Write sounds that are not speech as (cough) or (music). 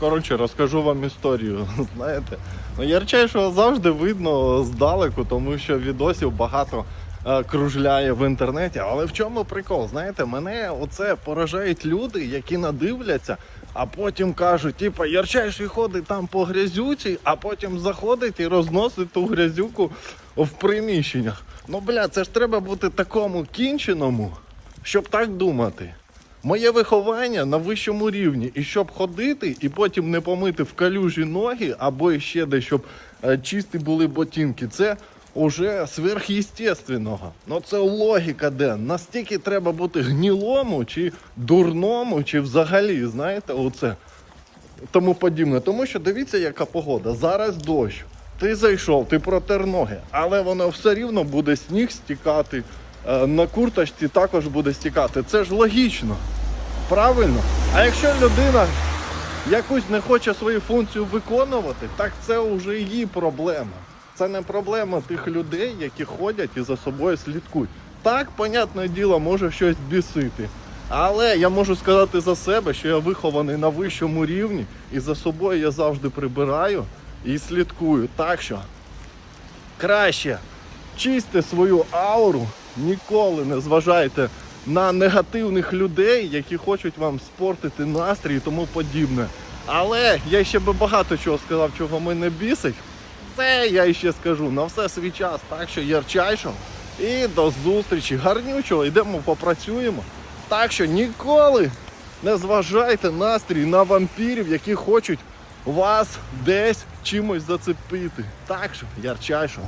Коротше, розкажу вам історію. (laughs) Знаєте, ну Ярчайшого завжди видно здалеку, тому що відосів багато е, кружляє в інтернеті. Але в чому прикол? Знаєте, мене оце поражають люди, які надивляться, а потім кажуть, типа, Ярчайший ходить там по грязюці, а потім заходить і розносить ту грязюку в приміщеннях. Ну бля, це ж треба бути такому кінченому, щоб так думати. Моє виховання на вищому рівні, і щоб ходити, і потім не помити в калюжі ноги, або ще десь, щоб е, чисті були ботинки, це уже сверхъестественного. Ну це логіка де. Настільки треба бути гнілому, чи дурному, чи взагалі, знаєте, оце тому подібне. Тому що дивіться, яка погода. Зараз дощ. Ти зайшов, ти протер ноги, але воно все рівно буде сніг стікати. е, На курточці також буде стікати. Це ж логічно. Правильно? А якщо людина якусь не хоче свою функцію виконувати, так це вже її проблема. Це не проблема тих людей, які ходять і за собою слідкують. Так, понятне діло, може щось бісити. Але я можу сказати за себе, що я вихований на вищому рівні, і за собою я завжди прибираю і слідкую. Так що краще чисти свою ауру, ніколи не зважайте на негативних людей, які хочуть вам спортити настрій і тому подібне. Але я ще би багато чого сказав, чого мене бісить. Це я ще скажу на все свій час. Так що ярчайшо. І до зустрічі. Гарнючого, йдемо попрацюємо. Так що ніколи не зважайте настрій на вампірів, які хочуть вас десь чимось зацепити. Так що ярчайшого.